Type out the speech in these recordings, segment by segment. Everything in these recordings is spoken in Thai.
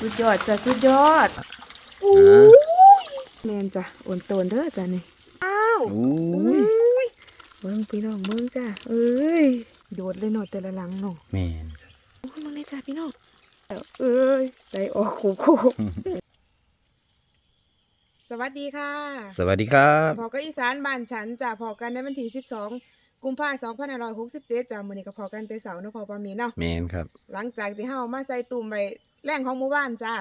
สุดยอดจ้ะสุดยอดอู้ยแมนจ้ะโอนโตนเด้อจ้ะนี่อ้าวอู้อุ้ยเบิ่งพี่น้องเบิ่งจ้ะเอ้ยโดดเลยเนาะแต่ละหลังเนาะแม่นโอ้ยมึงเลยจ้ะพี่น้องเอาเอ้ยได้ออกคู่คู่สวัสดีค่ะ สวัสดีครับพอก็อีสานบ้านฉันจ้ะพอกันในวันที่12กุมภาพันธ์2567จ้ะมื้อนี้ก็พอกันแต่เสาร์เนาะพอปามีเนาะแม่นครับ หลังจากที่เฮามาใส่ตุ่มไป แรงของหมู่บ้านจ้า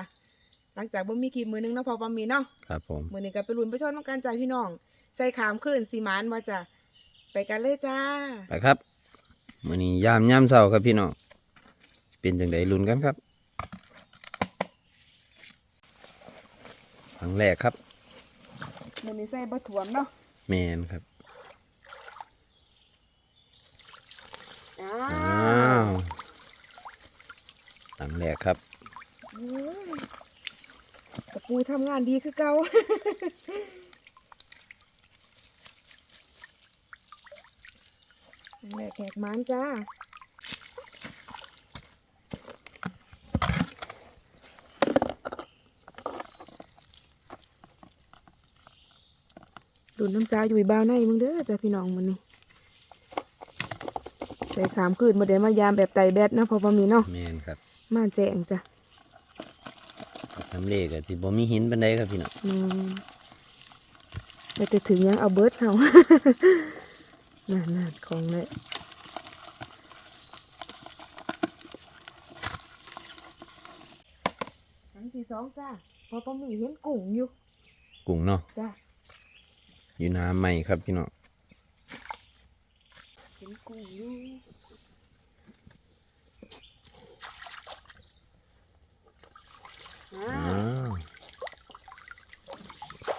หลังจากบ่มีคลิปมือหนึงเนาะพอปามีเนาะครับผมมื้อนี้ก็ไปลุ้นไปชนน้ำกันจ้าพี่น้อง ใส่ขามขึ้นสีมานว่าจ้าไปกันเลยจ้า ไปครับมื้อนี้ยามยามเช้าครับพี่น้องสิเป็นจังไดลุ้นกันครับครั้งแรกครับมื้อนี้ใส่บ่ถ่วมเนาะแม่นครับอ้าอ้าววครั้งแรกครับอืมกระ ปูทำงานดีคือเก่าแม่แขกหมานจ้าดุนน้ำซาอยู่บ้าวในมึงเด้อจ้ะพี่น้องมันนี่ใส่ขามคืนมาเดี๋ยวมายามแบบไตแบดนะพอพอมีเนาะแม่นครับมาแจงจ้ะ ทำเลก็สิบ่มีหินปานใดครับพี่น้องอืมไปแต่ถึงยังเอาเบิร์ดเขานั่นนั่นของเลยครั้งที่สองจ้าพอพอมีเห็นกุ้งอยู่กุ้งเนาะจ้าอยู่น้ำใหม่ครับพี่น้องเห็นกุ้งอยู่อ่า อ้าว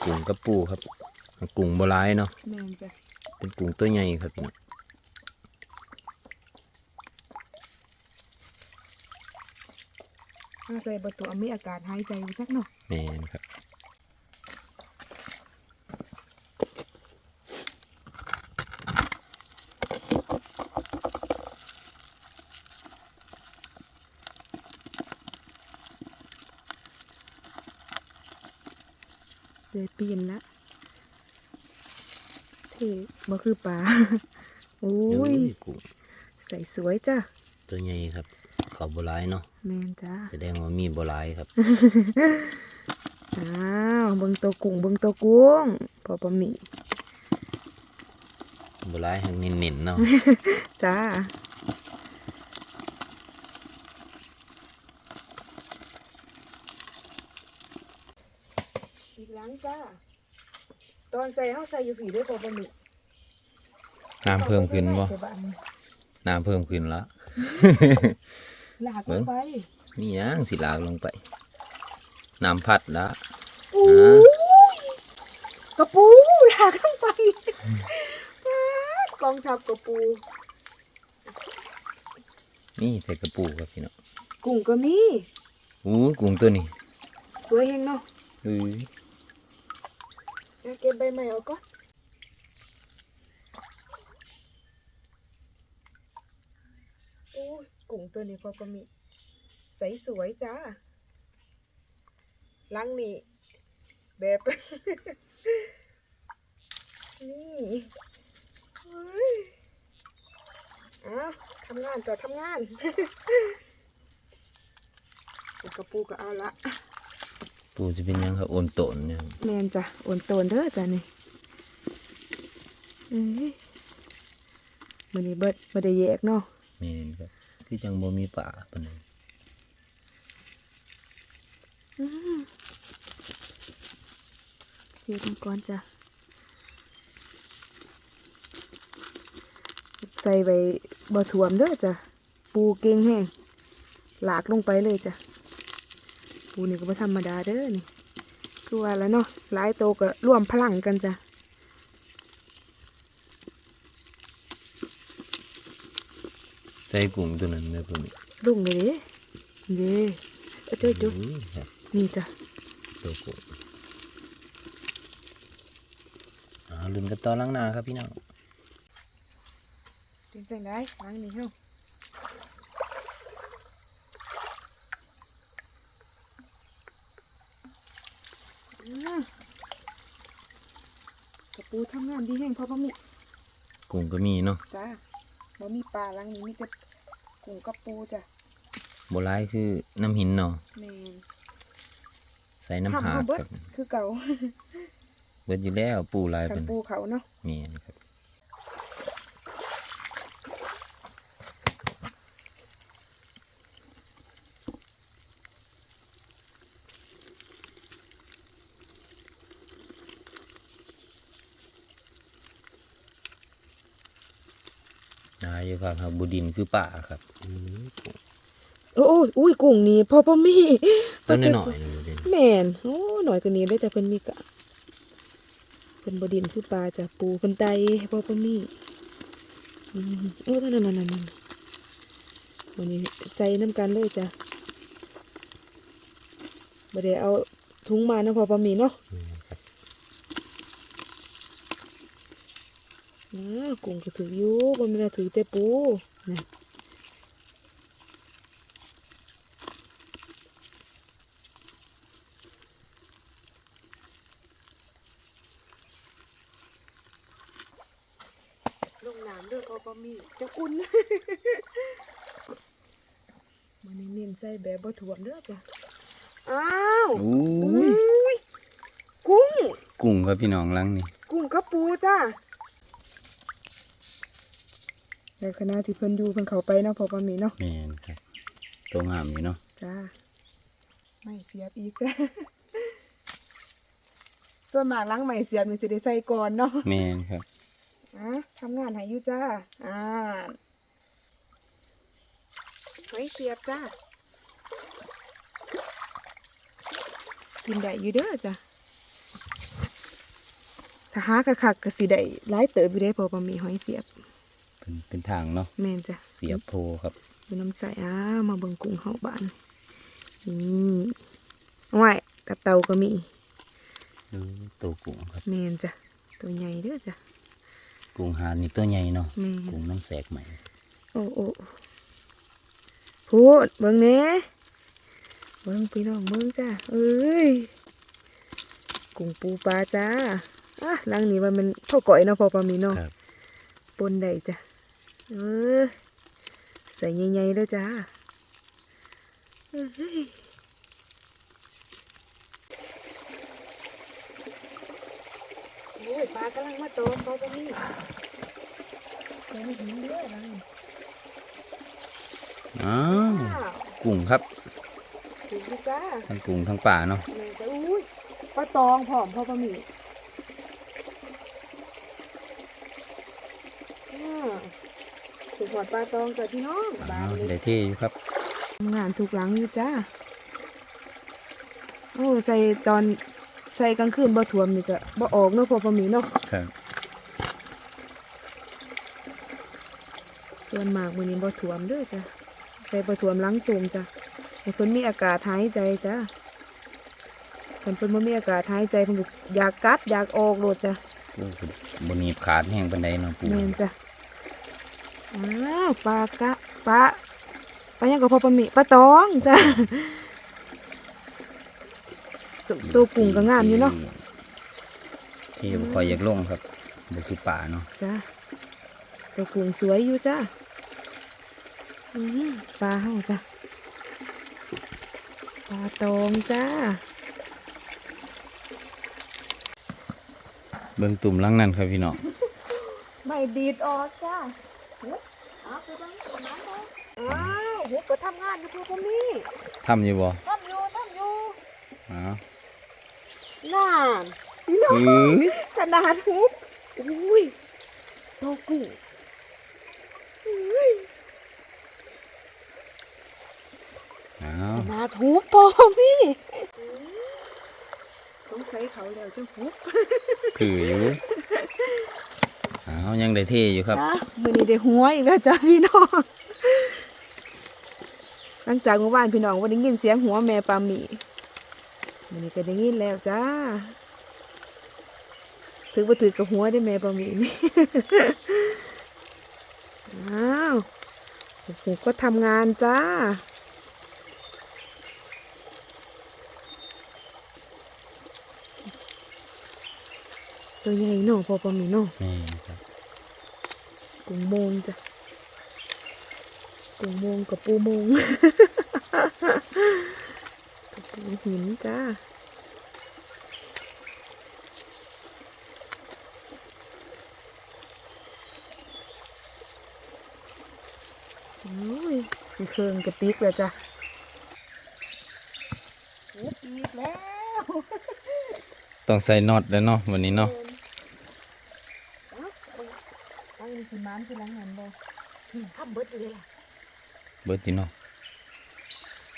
กุ้งกระปูครับกุ้งบ่หลายเนาะแม่นจ้ะเป็นกุ้งตัวใหญ่ครับพี่น้องถ้าใส่ประตูมีอากาศหายใจอยู่สักหน่อยแม่นครับ เลยเปลี่ยนละเท่ บ่คือปลาโอ้ยกุ้งใส่สวยจ้ะตัวใหญ่ครับเขาบหลายเนาะแมนจ้าแสดงว่ามีบหลายครับอ้าวเบิ่งตัวกุ้งเบิ่งตัวกุ้งพอปะหมีบหลายแห่งเน้นๆเนาะจ้าอีกหลังจ้าตอนใส่เฮาใส่อยู่ผีด้วยพอปะหมี น้ำเพิ่มขึ้นบ่เดี๋ยวบ้านน้ำเพิ่มขึ้นละลากเบิ่ลงงไปนี่ยังสิลากลงไป น้ำพัดละอู้ยกระปูลากลงไปป๊าดกองทัพกระปู นี่ใส่กระปูครับพี่น้องกุ้งก็มีอู้กุ้งตัวนี้ สวยเฮงเนาะเอ้ยเอาเก็บใบใหม่เอาก่อนโอ้ ยกุ้งตัวนี้พอก็มีใสสวยจ้าลังนี่แบบ นี่เฮ้ยอ้าวทำงานจ้ะทำงานปูกระปูก็เอาละ ปูจะเป็นยังครับโอนโตนเนี่ยแมนจ้ะโอนโตนเด้อจ้ะนี่เอ้ยมันนี้เบิดบ่ได้แยกเนาะแม่นครับ คือจังบ่มีป่าปานใดเทลงก่อนจ้ะใส่ไว้บ่ถ่วมเด้อจ้ะ ปูเก่งแห้งหลากลงไปเลยจ้ะ ปูนี่ก็บ่ธรรมดาเด้อนี่ คือว่าแล้วเนาะหลายโตวก็ร่วมพลังกันจ้ะ ใส่กุ้งตัวนั้นเลยตัวนี้ลุงเลยเด้เด้เจ้าจุ๊อุ้ยครับนี่จ้ะตัวกุ้งอ่าลุ้นกันต่อหลังหน้าครับพี่น้องเป็นจังได้ล้างนี่เฮาอ่ากับปูทำงานดีแห้งพอปะมิกุ้งก็มีเนาะจ้า บ่มีปลาหลังนี้มีแต่กุ้งกับปูจ้ะโบราณคือน้ำหินเนาะแม่นใส่น้ำหาทำกเอาเบิดครับคือเก่าเบิดอยู่แล้วปูลายกัเป็นนปูเขาเนาะมีครับ ครับครับบุดินคือป่าครับอืมโอ้โอ้ยอุ้ยกุ้งนี่พอปะมิต้นน้อยๆนะบุดินแม่นโอ้หน่อยกว่านี้ได้แต่เพิ่นมีกะเพิ่นบดินคือปลาจ้ะปูเพิ่นไตพอปะมิอืมโอ้นั่นนั่นนั่นนั่นวันนี้ใส่น้ำกันเลยจ้ะบ่ได้เอาถุงมานะพอปะมิเนาะ อืมครับ อ่า กุ้งก็ถืออยู่บ่แม่นว่าถือแต่ปูนะลงน้ำเด้อพอปะมิจะอุ่นมันนี้เน้นใส่แบบบ่ถ่วมเด้อจ้ะอ้าวอู้อุ้ยยกุ้ง กุ้งครับพี่น้องหลังนี่ กุ้งกับปูจ้า ในคณะที่เพิ่นอยู่เพิ่นเข้าไปเนาะพอปะมีเนาะแม่นครับตัวงามอยู่เนาะจ้าไม่เสียบอีกจ้าส่วนมากหล้างใหม่เสียบมันจะได้ใส่ก่อนเนาะแม่นครับอะทำงานให้อยู่จ้าอ่าไว้เสียบจ้ากินได้อยู่เด้อจ้ะถ้าหากะคักก็สิได้หลายเติบอยู่ได้พอปะมีหอยเสียบ เป็นเป็นทางเนาะแม่นจ้ะเสียบโพครับดูน้ำใสอ้ามาเบิ่งกุ้งเฮาบ้านนี่เอาไว้ตับเตาก็มีดูตัวกุ้งครับแม่นจ้ะตัวใหญ่เด้อจ้ะกุ้งหาดนี่ตัวใหญ่เนาะแม่นกุ้งน้ำแสกใหม่โอ้โอ้พูดเบิ่งแหน่เบิ่งพี่น้องเบิ่งจ้ะเอ้ยกุ้งปูปลาจ้าอะหลังนี้ว่ามันเข้าก่อยเนาะพอปลามีเนาะครับปนได้จ้ะ เออใส่ใหญ่ๆเลยจ้าเอ้ยโอ้ยปลากำลังมาโตมพอปลามีใส่ไม่หินเด้อลังนี้อ้าวว้าวกุ้งครับถูกดีจ้าทั้งกุ้งทั้งป่าเนาะแม่จะอุ้ยปลาตองผอมพอปลาหมี่อ่า ถูกหอดปลาตองจ้ะพี่น้องบ้าอ้านวเลยได้ที่อยู่ครับทำงานถูกหลังอยู่จ้าโอ้ใส่ตอนใส่กลางคืนบ่ท่วมนี่ก็บ่ออกเนาะพอปลาหมี่เนาะครับส่วนมากมื้อนี้บ่ท่วมเด้อจ้ะใส่บ่ท่วมหลังตูมจ้ะให้เพิ่นมีอากาศหายใจจ้ะเพิ่นเพิ่นบ่มีอากาศหายใจเพิ่นก็อยากกัดอยากออกโลดจ้ะปูก็บหนีบขาดแห้งปันไดเนาะปูแม่นจ้ะ อ้าวปลากะปลาปลายังก็พอปลาหมีปลาตองจ้ะตัวตัวกุ้งก็งามอยู่เนาะที่บ่คอยอยากลงครับบ่คือป่าเนาะจ้ะตัวกุ้งสวยอยู่จ้ะอื้อหือปลาเฮาจ้ะปลาตองจ้าเบิ่งตุ่มหลังนั้นครับพี่น้องไม่ดีดออกจ้าหุบเอาไปบ้างน้ำเลยอ้าวหุบก็ทำงานอยู่พวกพวกนี้ทำอยู่บ่ทำอยู่ทำอยู่อ้าวน่านพี่น้องเอ้ยขนาดหุบอุ้ยโตกุ้งอุ้ยอ้าวขนาดหุบพอพี่ต้องใส่เขาแล้วจะหุบคืออยู่ อ้าวยังได้เท่อยู่ครับนะมือนี้ได้หัวอีกแล้วจ้าพี่น้อง หลังจากเมื่อวานพี่น้องวันนี้ยินเสียงหัวแม่ปลาหมีมือนี้ก็ได้ยินแล้วจ้าถือว่าถือกับหัวได้แม่ปลาหมีนี่ อ้าวโอ้โหก็ทำงานจ้านตัวใหญ่เนาะพอปลาหมีเนาะแม่นครับ กุ้งโมงจ้ะกุ้งโมงกับปูโมงกับปูหินจ้าโอ้ยสีเครื่องกระติกแล้วจ้ะเฮ็ดอีกแล้ว ต้องใส่น็อตแล้วเนาะวันนี้เนาะ ตั้งสีม้ามที่ล้างหันบ่ ทับเบิดเลยล่ะเบิดจีเนาะ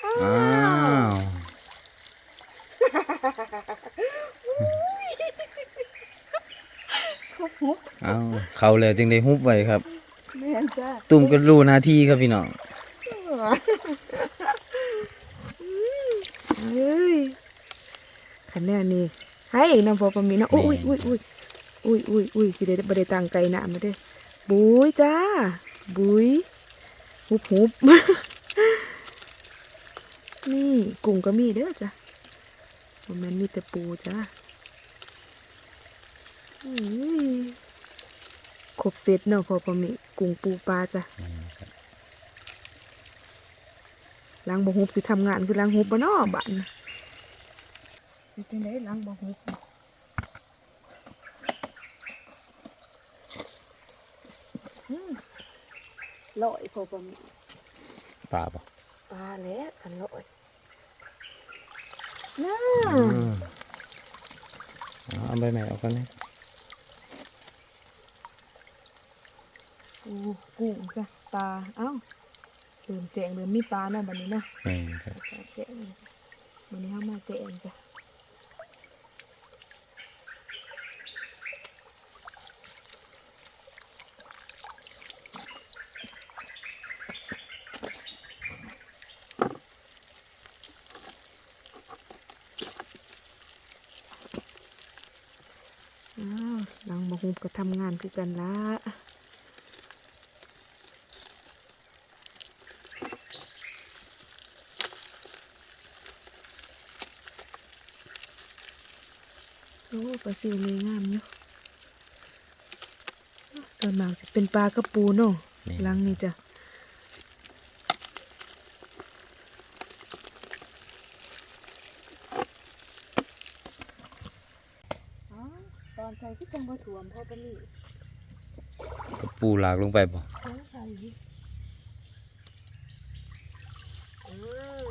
อ้าวทุบหุบอ้าวเข้าแล้วจึงได้ฮุบไว้ครับ แม่นจ้าตุ่มก็รู้หน้าที่ครับพี่น้องเฮ้ยขันแน่นี่ให้น้ำพอปลาหมีนะอุ้ยอุ้ยอุ้ยอุ้ยอุ้ยอุ้ยสิได้บ่ได้ตังไก่หนามาเด้อบุยจ้า บุยหุบหุบนี่กุ้งก็มีเด้อจ้ะบ่แมันมีแต่ปูจ้าอุ้ยครบเซตเนาะพอปลาหมีกุ้งปูปลาจ้ะล้างบ่ฮุบสิทำงานคือล้างฮุบบ่เนาะบ้านน่ะเป็นจังได๋ล้างบ่ฮุบน่ะอืม ลอยพอประมาณป่าปะปลาแล้วกันลอยน่าเอาใบใหม่ออกกันเลยโอ้กุ้งจ้ะปลาเอ้าเริ่มแจงเริ่มมีปลาเนาะบัดนี้เนาะแม่นครับปลาแจงบัดนี้เฮามาแจงจ้ะอ้าวหลังบ่ฮุบ ก็ทำงานคือกันละโอ้ปลาซิวเลยงามอยู่ส่วนมากสิเป็นปลากระปูเนาะหลังนี่จ้ะอ๋อตอนใส่ ที่จังบ่ถ่วมเพราะปนี่กระปูหลากลงไปบ่ใส่ใส่อ่า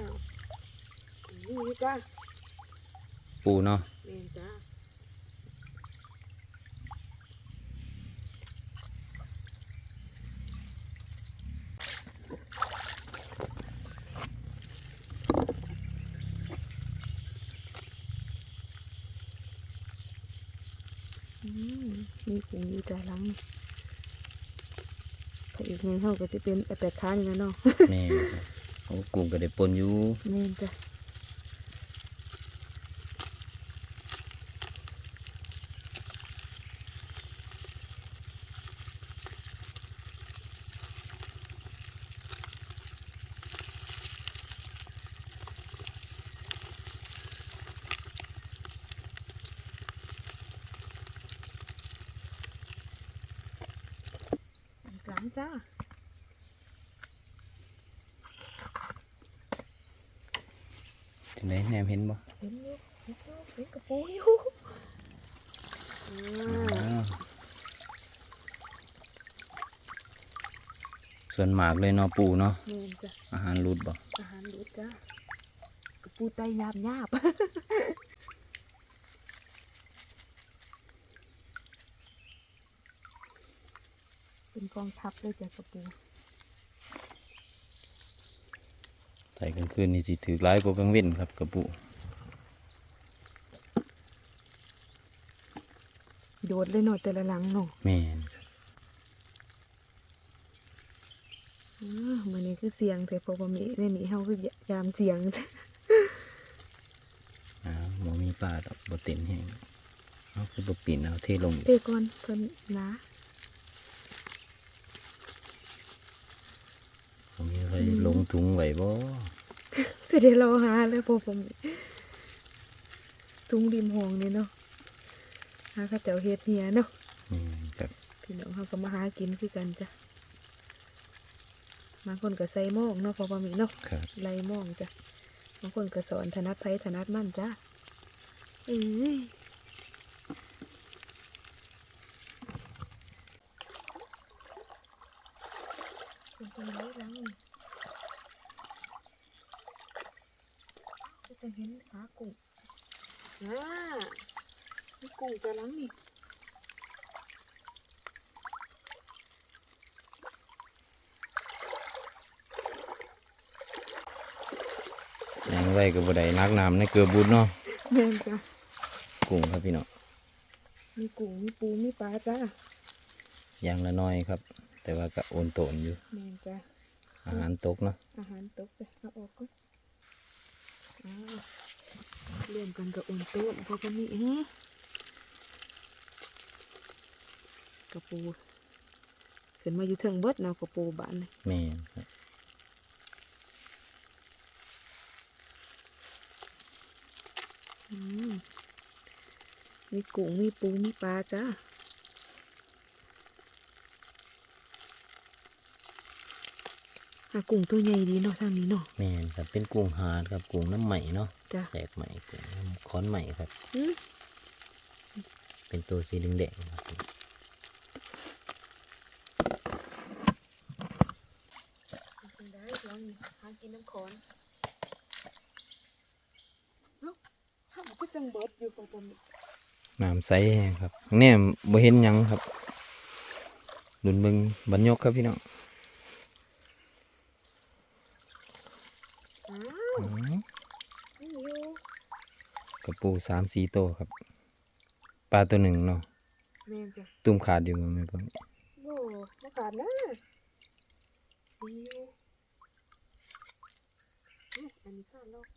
นี่จ้ะปูเนาะเองจ้ะ อืมมีกุ้งอยู่ใจหลังถ้าอีกไงเขาก็จะเป็นแปดค้านกันเนาะแม่นครับโอ้กุ้งก็ได้ปนอยู่แม่นจ้ะอีกหลังจ้า ที่ไหนแนมเห็นบ่ เห็นอยู่เห็นอยู่เห็นกระปูอยู่อ่า อ้าว ส่วนมากเลยเนาะปูเนาะเมนจ้ะอาหารรูดบ่อาหารดูจ้ะกระปูไตยาบยาบเป็นกองทัพเลยจ้ะกระปูใส่กลางคืนนี่สิถือร้ายกว่ากลางเว้นครับกระปูโดดเลยเนาะแต่ละหลังเนาะแม่นครับ อ้ามันนี้ คือเสียงแต่พอบ่มีในนี้เฮาคือยามเสียงอ้าวบ่มีปลาดอกบ่เต็มแห้งเอาคือบ่ปิ่นเอาเทลงเตะก่อนเพิ่นนะบ่มีใครลงถุงไว้บ่สิได้รอหาแล้วพอผมทุ่งริมห้องนี่เนาะหาข้าวเจ้าเฮ็ดเฮียเนาะอืมครับพี่น้องเขาก็มาหากินคือกันจ้ะ บางคนก็ใส่หม้องเนาะพอปมีเนาะครับไล่หม้องจ้ะบางคนก็สอนถนัดไผถนัดมั่นจ้ะเอ้ยเป็นจังไรลังก็จะเห็นขากุ้งอ่ามีกุ้งจะลังนี่ ไว้กับบ่ได้นักน้ำในเกลือบุญเนาะแม่นจ้ะกุ้งครับพี่น้องมีกุ้งมีปูมีปลาจ้าอย่างละน้อยครับ แต่ว่าก็โอนโตนอยู่แม่นจ้ะอาหารตกเนาะอาหารตกจ้ะเอาออกก่อนอ้าวเริ่มกันกับอุ่นโต๊ะเพราะจะมีฮะกระปูขึ้นมาอยู่เทิงเบิดเนาะกระปูบานนี่ แม่นครับ อืม มีกุ้งมีปูมีปลาจ้าอะกุ้งตัวใหญ่ดีเนาะทางนี้เนาะแม่นครับเป็นกุ้งหาดครับกุ้งน้ำใหม่เนาะจ้ะแสกใหม่กุ้งน้ำค้อนใหม่ครับอืมเป็นตัวสีแดงๆครับ จริงได้ลองหากินน้ำขอนเอ้าถ้ามันก็จังเบิดอยู่กับผม น้ำใสแห้งครับแน่บ่เห็นหยังครับดุนเบิงบรรยกครับพี่น้องอ้าวอืมนี่อยู่กระปูสามสี่โตวครับ ปลาตัวหนึ่งเนาะแม่นจ้ะตุ้มขาดอยู่มันไม่พ้นโอ้มากาดนะดีอยู่อุ๊ยอันนี้ข้าลอก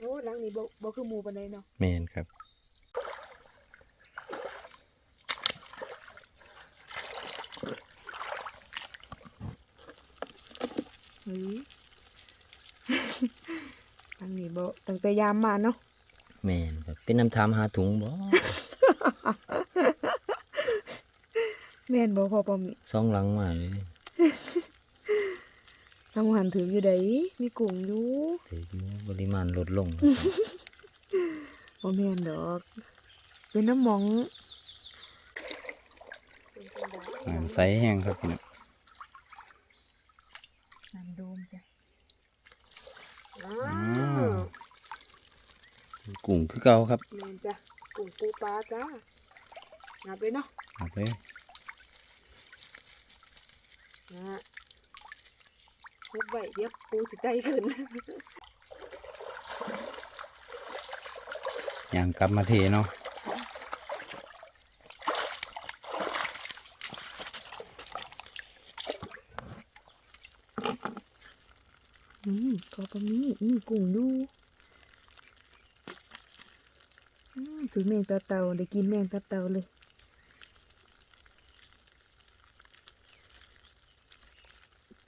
โอ้หลังนี้บ่บ่คือหมูปันใดเนาะแม่นครับเฮ้ยหลังนี้บ่ตั้งแต่ยามมาเนาะแม่นครับเป็นน้ำทามหาถุงบ่ แม่นบ่พอปอมสองหลังมาเลย ทางหันถึงอยู่ไดมีกุ้งอยู่ถืออยู่ปริมาณลดลงบ่แม่นดอก เป็นน้ำหมองน้ำใสแห้งครับพี่น้องน้ำโดมจ้ะอ้าวกุ้งคือเก่าครับแม่นจ้ะกุ้งปูปลาจ้างับเลยเนาะเอาไปนะ ฮุบไว้เดี๋ยวปูสิใจขึ้นย่างกลับมาเทเนาะอืมพอปะมีมีกุ้งอยู่อืมถือแมงตาเต่าได้กินแมงตาเต่าเลย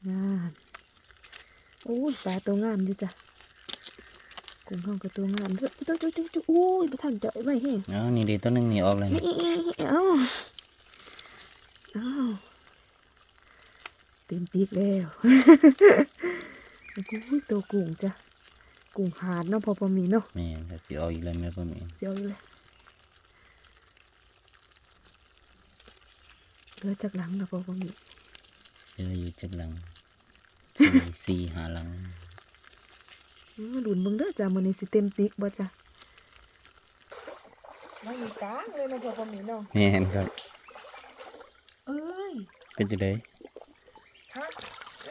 งาน โอ้ยปลาตัวงามดีจ้ะกุ้งห้องกับตัวงามด้วยตัวตัวตัวตัวโอ้ยไปทันเจาะไว้เฮ้อ๋อนี่ดีตัวหนึงนี่ออกเลยนี่นี่เอ้าเอ้าเต็มปีกแล้วโอ้โหตัวกุ้งจ้ะกุ้งหาดเนาะพอพอมีเนาะแม่นครับสิออกอีกแล้วแม่พ่อแม่เสียวอยู่เลยเหลือจากหลังนะพอพอมีเหลืออยู่จักหลัง สี่สี่หาหลังอื้อหลุนเบิ่งเด้อจ้ะมื้อนี้สิเต็มปีกบ่จ้ะไม่มีกลางเลยนะพอพอมีเนาะแม่นครับ เอ้ย เป็นจะได้ฮัก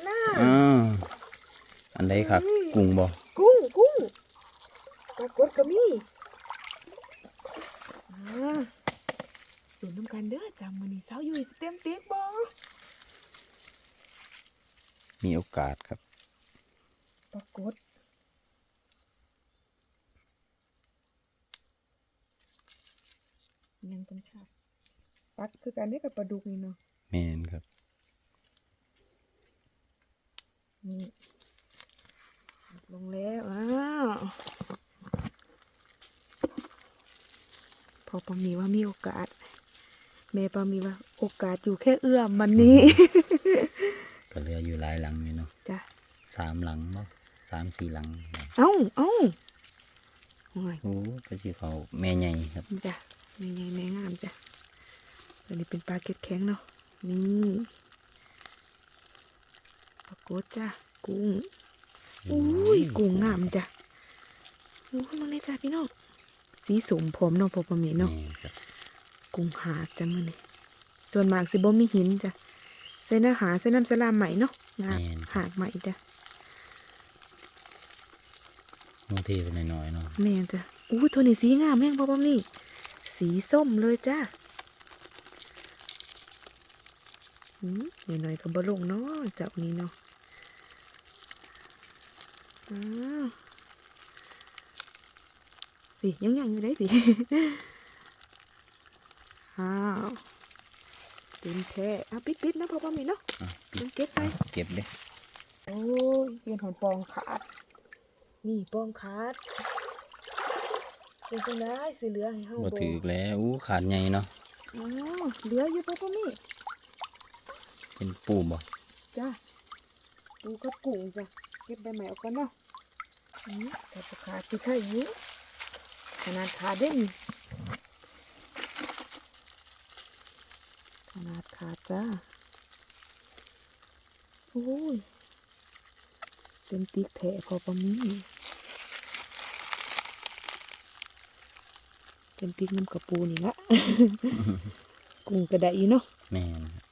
หน้าอ้าวอันใดครับ กุ้งบ่กุ้งกุ้งปรากฏก็มีอ่าดูน้ำกันเด้อจ้ะมื้อนี้สาวอยู่สิเต็มปีกบ่ มีโอกาสครับปรากฏยังเป็นขาดปักคือการได้กับปลาดุกนี่เนาะแม่นครับนี่ลงแล้วอ้าวพอปามีว่ามีโอกาสแม่ปามีว่า โอกาสอยู่แค่เอื้อมมันนี้ ก็เหลืออยู่หลายหลังอยู่เนาะจ้ะสามหลังบ่สามสี่หลังเอ้าเอ้าโอ้ยโอ้ก็สิเขาแม่ใหญ่ครับจ้ะแม่ใหญ่แม่งามจ้ะตัวนี้เป็นปลาเก็ดแข็งเนาะนี่ปลากดจ้ะกุ้งอุ้ยกุ้งงามจ้ะโอ้ยมาเลยจ้ะพี่น้องสีสมผมเนาะพอปามีเนาะแม่ครับกุ้งหาดจ้ะมื้อนี้ส่วนมากสิบ่มีหินจ้ะใส่เนื้อหาใส่น้ำสลามใหม่เนาะงาหาดใหม่จ้ะบางทีก็น้อยๆเนาะแม่นจ้ะอู้ตัวนี้สีงามแม่งพ่อปอมนี่ สีส้มเลยจ้ะอืมนี่หน่อยก็บ่ลงเนาะเจ้านี้เนาะอ้าวพี่ยังยังอยู่ได้พี่อ้าว เต็มแท้อะปิดปิดนะพ่อปอมนี่เนาะอะมันเก็บใส่เก็บเด้โอ้ยเรียนหอนปองขาดนี่ปองขาดเป็นจังได้สิเหลือให้เฮาบ่ถือแล้วอู้ขาดใหญ่เนาะอ๋อเหลืออยู่ปะปะนี่เป็นปูบ่จ้าปูกับกุ้งจ้ะเก็บใบใหม่ออกก่อนเนาะอืมแต่ปขาดที่ไข่อยู่ขนาดขาดเด่นขนาดขาด จ้าโอ้ยเต็มติ๊กแถพอปะมีเต็มติ๊กน้ำกระปูนี่ละกุ้งกระไดอยู่เนาะแม่นครับ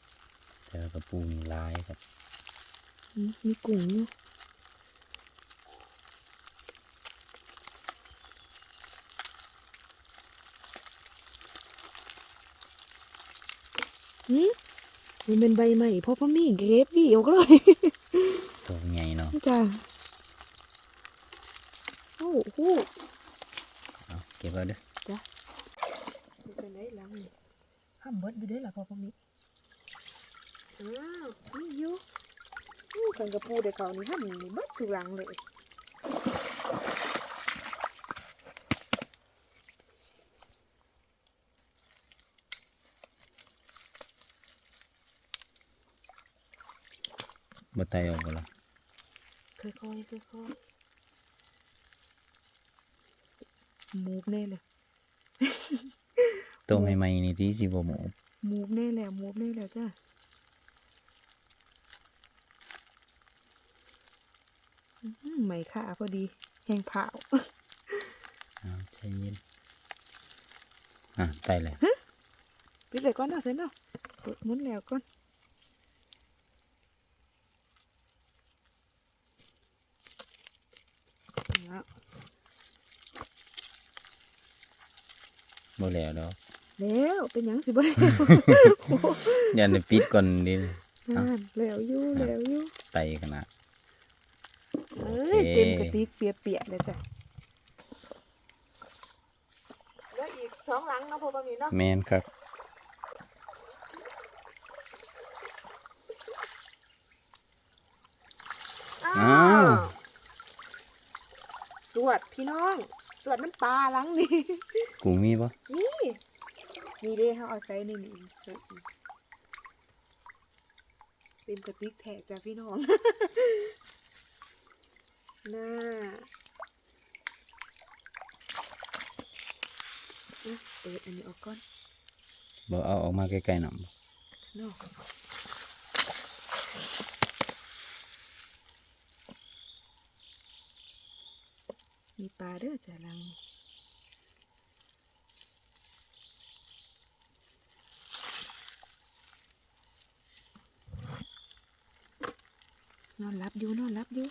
แต่ว่ากระปูมีลายครับอืมมีกุ้งอยู่อืม มันเป็นใบใหม่เพราะพ่อมีเกสวี่ออกเลยตัวใหญ่เนาะจ้าโอ้โหเอาเก็บไว้เด้อจ้ะมันเป็นไรหลังนี่ห้ามเบิดอยู่เด้อล่ะพ่อพ่อมีอ้าวนี่อยู่อู้ขันกระปูเด็กเก่านี่ห้ามนี่เบิดทุกหลังเลย บ่ไตออกบ่ล่ะค่อยๆค่อยๆมูฟแน่เลยตัวใหม่ๆนี่ที่สิบ่หมูมูฟแน่แล้วมูฟแน่แล้วจ้ะอื้อหือไหมค่ะพอดีแห้งเผาเอาใจเย็นอะไตแล้วปิดเลยก่อนเนาะเสร็จเนาะเปิดหมุนแล้วก่อนเอา บ่แล้วดอกแล้วเป็นหยังสิบ่ได้ยันได้ปิดก่อนดิอ่านแล้วอยู่แล้วอยู่ไตขนาดเอ้ยโอเคเต็มกระติกเปียกๆเลยจ้ะแล้วอีกสองหลังเนาะพอประมีเนาะแม่นครับอ้าวสวดพี่น้อง สวดน้ำปลาหลังนี่กุ้งมีบ่นี่นี่เด้เขาเอาใส่ในนี่เต็มกระติกแทกจ้ะพี่น้องน่าอะเปิดอันนี้ออกก่อนบ่เอาออกมาใกล้ๆหน่อยบ่เนาะ มีปลาเด้อจ้ะลังนอนรับอยู่นอนรับอยู่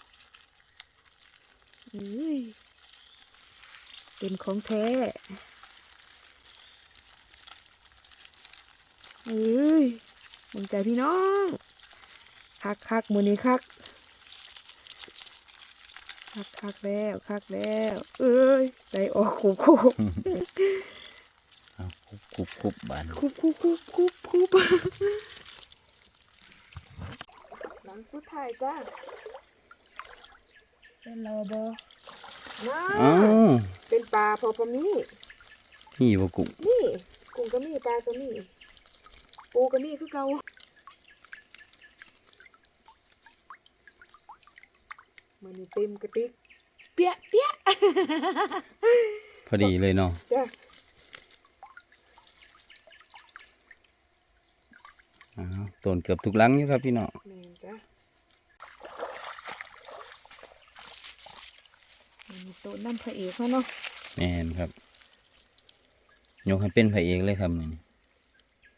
เอ้ยเป็นของแท้เอ้ยมึงใจพี่น้อง คักคักมือนี้คัก คักคักแล้วคักแล้ว เอ้ยใจออกคุบคุบเอาคุบคุบๆบานคุบคุบคุบคุบคุบหลังสุดท้ายจ้าเป็นเราบอน้าอ้าวเป็นปลาพอประมีนี่บ่กุ้งนี่กุ้งก็มีปลาก็มีปูก็มีคือเก่ามันนี่ เต็มกระติกเปียะเปียะพอดีเลยเนาะจ้ะอ้าวต้นเกือบทุกหลังอยู่ครับพี่น้องแม่นจ้ะมันนี่โต๊ะน้ำพระเอกเขาเนาะแม่นครับยกให้เป็นพระเอกเลยครับมื้อนี้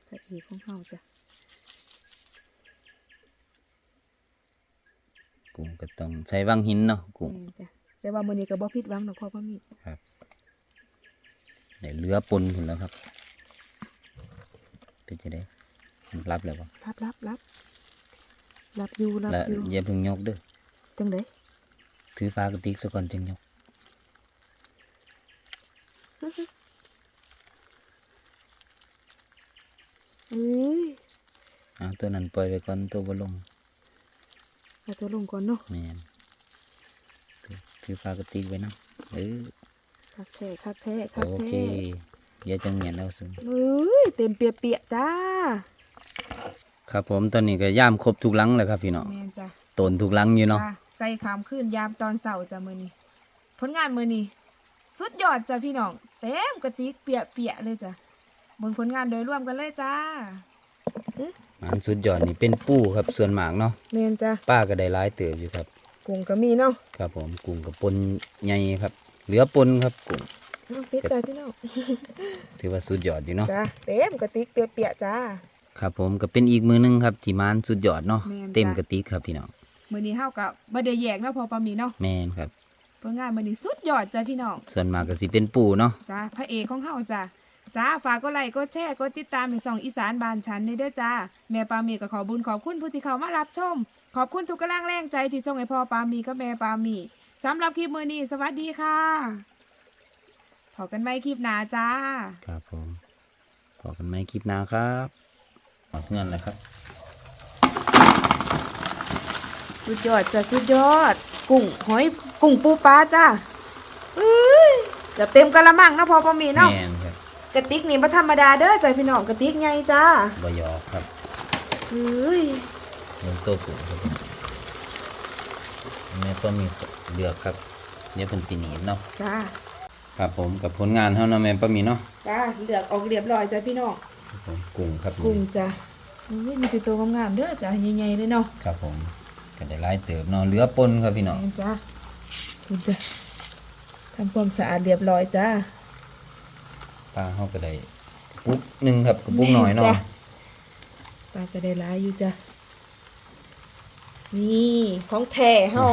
พระเอกของเฮาจ้ะ กุ้งก็ต้องใช้วังหินเนาะกุ้งแม่นจ้ะแต่ว่ามื้อนี้ก็บ่ผิดหวังดอกเพราะว่ามีได้เหลือปนพุ่นแล้วครับ เป็นจะได้รับแล้วบ่รับรับรับรับอยู่รับแล้วอยู่อย่าเพิ่งยกเด้อจังได๋ถือฟ้ากระติกซะก่อนจึงยกเอ้ยอ้าวตัวนั้นปล่อยไปก่อนตัวบ่ลง เอาตัวลงก่อนเนาะแม่นถือถือฟ้ากระติกไว้นํเออคักแท้คักแท้คักโอแท้เคเดี๋ยวจังเหมียนเอาสูง เอ้ยเต็มเปียกๆจ้าครับผมตอนนี้ก็ย่ามครบทุกหลังแล้วครับพี่น้องแม่นจ้ะตนทุกหลังอยู่เนาะ จ้ะใส่ขามขึ้นยามตอนเสาร์จ้ะมื้อนี้ผลงานมื้อนี้สุดยอดจ้ะพี่น้องเต็มกระติกเปียกๆเลยจ้ะเบิ่งผลงานโดยรวมกันเลยจ้า อันสุดยอดนี่เป็นปูครับส่วนมากเนาะแม่นจ้ะป้าก็ได้หลายเติบอยู่ครับ กุ้งก็มีเนาะครับผมกุ้งกับปนใหญ่ครับ เหลือปนครับกุ้งเอาเป็ดจ้ะพี่น้องถือว่าสุดยอดอยู่เนาะจ้ะเต็มกระติกเปียกๆจ้าครับผมก็เป็นอีกมือหนึงครับที่มานสุดยอดเนาะแม่นจ้ะเต็มกระติกครับพี่น้องมื้อนี้เฮาก็บ่ได้แยกเนาะพอปามีเนาะแม่นครับผลงานมื้อนี้สุดยอดจ้ะพี่น้องส่วนมากก็สิเป็นปูเนาะจ้าพระเอกของเฮาจ้า จ้าฝากกดไลค์กดแชร์กดติดตามในช่องอีสานบานฉันนี่เด้อจ้า แม่ปามีก็ขอบุญขอบคุณผู้ที่เข้ามารับชม ขอบคุณทุกกำลังแรงใจที่ส่งให้พ่อปามีกับแม่ปามีสำหรับคลิปมื้อนี้สวัสดีค่ะพบกันใหม่คลิปหน้าจ้า ครับผมพอกันไหมคลิปหน้าครับหมดเงินแล้วครับ สุดยอดจ้าสุดยอด กุ้งหอยกุ้งปูปลาจ้าเอ้ยเดี๋ยวเต็มกะละมังเนาะพ่อปามีเนาะ แม่นครับ กระติกนี่บ่ธรรมดาเด้อจ้าพี่น้องกระติกใหญ่จ้าบยอกครับเอ้ยลงโต๊ะกุ้งครับผมแม่ก็มีเลือกครับเดี๋ยวเป็นสีหนีบเนาะจ้าครับผมกับผลงานเท่านั้นแม่ป้ามีเนาะจ้าเลือกออกเรียบร้อยจ้าพี่น้องครับผมกุ้งครับกุ้งจ้ะอุ้ยมีแต่ตัวงามๆเด้อจ้ะใหญ่ๆเลยเนาะครับผมก็ได้หลายเติบเนาะเหลือปนครับพี่น้องแม่นจ้ะคุณจ้ะทำความสะอาดเรียบร้อยจ้า ปลาเขาก็ได้กระปุกหนึ่งครับกระปุกหน่อยจ้เนาะปลาก็ได้หลายอยู่จ้ะนี่ของแท้เฮา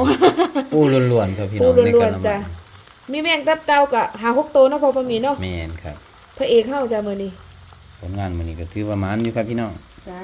ปูล้วนๆครับพี่ปูน้องในล้กวนระๆจ้ะมังมีแมงตับเต่ากับหาหกตัวเนาะพอประมีเนาะแมนครับพระเอกเฮาจ้ะมื้อนี้ผลงานมันนี้ก็ถือว่ามันอยู่ครับพี่น้องจ้า